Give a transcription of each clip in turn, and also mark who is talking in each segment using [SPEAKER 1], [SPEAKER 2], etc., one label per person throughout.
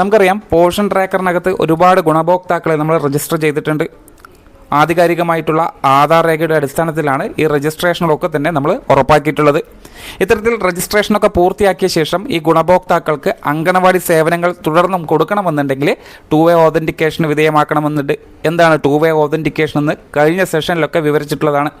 [SPEAKER 1] നമുക്കറിയാം പോഷൻ ട്രാക്കറിനകത്ത് ഒരുപാട് ഗുണഭോക്താക്കളെ നമ്മൾ രജിസ്റ്റർ ചെയ്തിട്ടുണ്ട്. ആധികാരികമായിട്ടുള്ള ആധാർ രേഖയുടെ അടിസ്ഥാനത്തിലാണ് ഈ രജിസ്ട്രേഷനുകളൊക്കെ തന്നെ നമ്മൾ ഉറപ്പാക്കിയിട്ടുള്ളത്. ഇത്തരത്തിൽ രജിസ്ട്രേഷനൊക്കെ പൂർത്തിയാക്കിയ ശേഷം ഈ ഗുണഭോക്താക്കൾക്ക് അങ്കണവാടി സേവനങ്ങൾ തുടർന്നും കൊടുക്കണമെന്നുണ്ടെങ്കിൽ ടു വേ ഓതന്റിക്കേഷന് വിധേയമാക്കണമെന്നുണ്ട്. എന്താണ് ടു വേ ഓതന്റിക്കേഷൻ എന്ന് കഴിഞ്ഞ സെഷനിലൊക്കെ വിവരിച്ചിട്ടുള്ളതാണ്.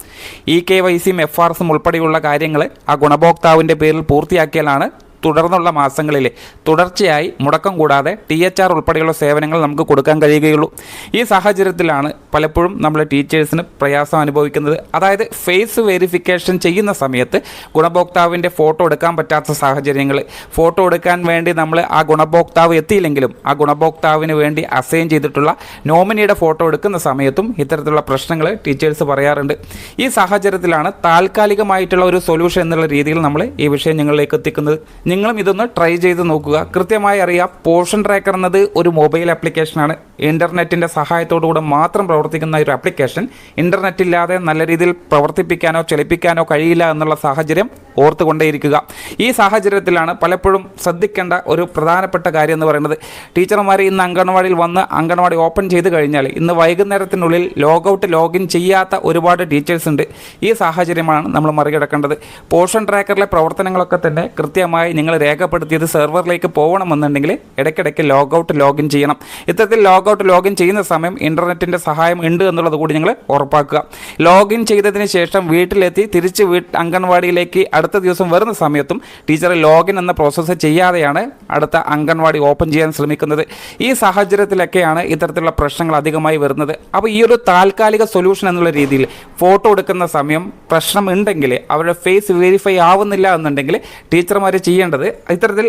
[SPEAKER 1] ഇ കെ വൈ സിയും എഫ് ആർ എസും ഉൾപ്പെടെയുള്ള കാര്യങ്ങൾ ആ ഗുണഭോക്താവിന്റെ പേരിൽ പൂർത്തിയാക്കിയാലാണ് തുടർന്നുള്ള മാസങ്ങളിൽ തുടർച്ചയായി മുടക്കം കൂടാതെ ടി എച്ച് ആർ ഉൾപ്പെടെയുള്ള സേവനങ്ങൾ നമുക്ക് കൊടുക്കാൻ കഴിയുകയുള്ളൂ. ഈ സാഹചര്യത്തിലാണ് പലപ്പോഴും നമ്മൾ ടീച്ചേഴ്സിന് പ്രയാസം അനുഭവിക്കുന്നത്. അതായത് ഫേസ് വെരിഫിക്കേഷൻ ചെയ്യുന്ന സമയത്ത് ഗുണഭോക്താവിന്റെ ഫോട്ടോ എടുക്കാൻ പറ്റാത്ത സാഹചര്യങ്ങൾ. ഫോട്ടോ എടുക്കാൻ വേണ്ടി നമ്മൾ ആ ഗുണഭോക്താവ് എത്തിയില്ലെങ്കിലും ആ ഗുണഭോക്താവിന് വേണ്ടി അസൈൻ ചെയ്തിട്ടുള്ള നോമിനിയുടെ ഫോട്ടോ എടുക്കുന്ന സമയത്തും ഇത്തരത്തിലുള്ള പ്രശ്നങ്ങൾ ടീച്ചേഴ്സ് പറയാറുണ്ട്. ഈ സാഹചര്യത്തിലാണ് താൽക്കാലികമായിട്ടുള്ള ഒരു സൊല്യൂഷൻ എന്നുള്ള രീതിയിൽ നമ്മൾ ഈ വിഷയം ഞങ്ങളിലേക്ക് എത്തിക്കുന്നത്. നിങ്ങളും ഇതൊന്ന് ട്രൈ ചെയ്ത് നോക്കുക. കൃത്യമായി അറിയാം പോർഷൻ ട്രാക്കർ എന്നത് ഒരു മൊബൈൽ ആപ്ലിക്കേഷനാണ് ഇന്റർനെറ്റിന്റെ സഹായത്തോടുകൂടെ മാത്രം പ്രവർത്തിക്കുന്ന ഒരു ആപ്ലിക്കേഷൻ ഇന്റർനെറ്റ് ഇല്ലാതെ നല്ല രീതിയിൽ പ്രവർത്തിപ്പിക്കാനോ ചലിപ്പിക്കാനോ കഴിയില്ല എന്നുള്ള സാഹചര്യം ഓർത്തുകൊണ്ടേയിരിക്കുക. ഈ സാഹചര്യത്തിലാണ് പലപ്പോഴും ശ്രദ്ധിക്കേണ്ട ഒരു പ്രധാനപ്പെട്ട കാര്യം എന്ന് പറയുന്നത്. ടീച്ചർമാർ ഇന്ന് അംഗൻവാടിയിൽ വന്ന് അംഗൻവാടി ഓപ്പൺ ചെയ്ത് കഴിഞ്ഞാൽ ഇന്ന് വൈകുന്നേരത്തിനുള്ളിൽ ലോഗൗട്ട് ലോഗിൻ ചെയ്യാത്ത ഒരുപാട് ടീച്ചേഴ്സ് ഉണ്ട്. ഈ സാഹചര്യമാണ് നമ്മൾ മറികടക്കേണ്ടത്. പോഷൻ ട്രാക്കറിലെ പ്രവർത്തനങ്ങളൊക്കെ തന്നെ കൃത്യമായി നിങ്ങൾ രേഖപ്പെടുത്തിയത് സെർവറിലേക്ക് പോകണമെന്നുണ്ടെങ്കിൽ ഇടയ്ക്കിടയ്ക്ക് ലോഗൗട്ട് ലോഗിൻ ചെയ്യണം. ഇത്തരത്തിൽ ലോഗൗട്ട് ലോഗിൻ ചെയ്യുന്ന സമയം ഇന്റർനെറ്റിന്റെ സഹായം ഉണ്ട് എന്നുള്ളത് കൂടി നിങ്ങൾ ഉറപ്പാക്കുക. ലോഗിൻ ചെയ്തതിന് ശേഷം വീട്ടിലെത്തി തിരിച്ച് വീട്ട് അംഗൻവാടിയിലേക്ക് അടുത്ത ദിവസം വരുന്ന സമയത്തും ടീച്ചർ ലോഗിൻ എന്ന പ്രോസസ്സ് ചെയ്യാതെയാണ് അടുത്ത അംഗൻവാടി ഓപ്പൺ ചെയ്യാൻ ശ്രമിക്കുന്നത്. ഈ സാഹചര്യത്തിലൊക്കെയാണ് ഇത്തരത്തിലുള്ള പ്രശ്നങ്ങൾ അധികമായി വരുന്നത്. അപ്പോൾ ഈ ഒരു താൽക്കാലിക സൊല്യൂഷൻ എന്നുള്ള രീതിയിൽ ഫോട്ടോ എടുക്കുന്ന സമയം പ്രശ്നം ഉണ്ടെങ്കിൽ അവരുടെ ഫേസ് വെരിഫൈ ആവുന്നില്ല എന്നുണ്ടെങ്കിൽ ടീച്ചർമാർ ചെയ്യേണ്ടത് ഇത്തരത്തിൽ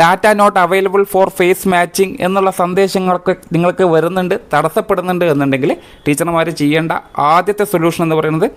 [SPEAKER 1] data not available for face matching എന്നുള്ള സന്ദേശങ്ങളൊക്കെ നിങ്ങൾക്ക് വരുന്നുണ്ട് തടസ്സപ്പെടുന്നുണ്ട് എന്നുണ്ടെങ്കിൽ ടീച്ചർമാർ ചെയ്യേണ്ട ആദ്യത്തെ സൊല്യൂഷൻ എന്ന് പറയുന്നത്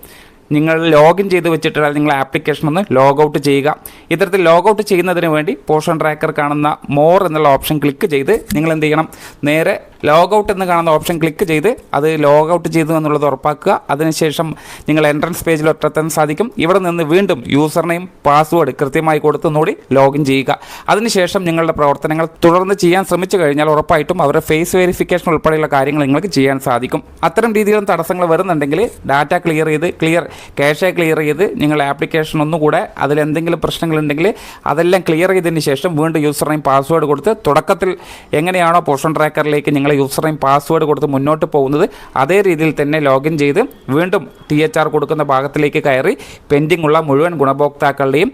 [SPEAKER 1] നിങ്ങൾ ലോഗിൻ ചെയ്ത് വെച്ചിട്ടുള്ള നിങ്ങൾ ആപ്ലിക്കേഷൻ ഒന്ന് ലോഗ് ഔട്ട് ചെയ്യുക. ഇത്തരത്തിൽ ലോഗ് ഔട്ട് ചെയ്യുന്നതിന് വേണ്ടി പോഷൻ ട്രാക്കർ കാണുന്ന മോർ എന്നുള്ള ഓപ്ഷൻ ക്ലിക്ക് ചെയ്ത് നിങ്ങൾ എന്ത് ചെയ്യണം? നേരെ ലോഗ് ഔട്ട് എന്ന് കാണുന്ന ഓപ്ഷൻ ക്ലിക്ക് ചെയ്ത് അത് ലോഗ് ഔട്ട് ചെയ്തു എന്നുള്ളത് ഉറപ്പാക്കുക. അതിനുശേഷം നിങ്ങൾ എൻട്രൻസ് പേജിൽ ഒറ്റത്താൻ സാധിക്കും. ഇവിടെ നിന്ന് വീണ്ടും യൂസർ നെയിം പാസ്വേഡ് കൃത്യമായി കൊടുത്ത് ലോഗിൻ ചെയ്യുക. അതിനുശേഷം നിങ്ങളുടെ പ്രവർത്തനങ്ങൾ തുടർന്ന് ചെയ്യാൻ ശ്രമിച്ചു കഴിഞ്ഞാൽ ഉറപ്പായിട്ടും അവരുടെ ഫേസ് വെരിഫിക്കേഷൻ ഉൾപ്പെടെയുള്ള കാര്യങ്ങൾ നിങ്ങൾക്ക് ചെയ്യാൻ സാധിക്കും. അത്തരം രീതിയിലും തടസ്സങ്ങൾ വരുന്നുണ്ടെങ്കിൽ ഡാറ്റ ക്ലിയർ ചെയ്ത് ക്ലിയർ ക്യാഷെ ക്ലിയർ ചെയ്ത് നിങ്ങളുടെ ആപ്ലിക്കേഷൻ ഒന്നുകൂടെ അതിലെന്തെങ്കിലും പ്രശ്നങ്ങളുണ്ടെങ്കിൽ അതെല്ലാം ക്ലിയർ ചെയ്തതിന് ശേഷം വീണ്ടും യൂസർ നെയിം പാസ്വേഡ് കൊടുത്ത് തുടക്കത്തിൽ എങ്ങനെയാണോ പോഷൻ ട്രാക്കറിലേക്ക് നിങ്ങൾ യൂസർ നെയിം പാസ്വേഡ് കൊടുത്ത് മുന്നോട്ട് പോകുന്നത് അതേ രീതിയിൽ തന്നെ ലോഗിൻ ചെയ്ത് വീണ്ടും ടി എച്ച് ആർ കൊടുക്കുന്ന ഭാഗത്തിലേക്ക് കയറി പെൻഡിംഗ് ഉള്ള മുഴുവൻ ഗുണഭോക്താക്കളുടെയും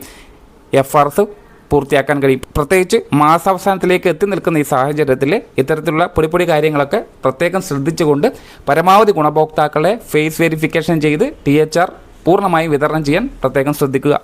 [SPEAKER 1] എഫ് ആർ എസ് പൂർത്തിയാക്കാൻ കഴിയും. പ്രത്യേകിച്ച് മാസാവസാനത്തിലേക്ക് എത്തി നിൽക്കുന്ന ഈ സാഹചര്യത്തിൽ ഇത്തരത്തിലുള്ള പൊടിപ്പൊടി കാര്യങ്ങളൊക്കെ പ്രത്യേകം ശ്രദ്ധിച്ചുകൊണ്ട് പരമാവധി ഗുണഭോക്താക്കളെ ഫേസ് വെരിഫിക്കേഷൻ ചെയ്ത് ടി പൂർണമായും വിതരണം ചെയ്യാൻ പ്രത്യേകം ശ്രദ്ധിക്കുക.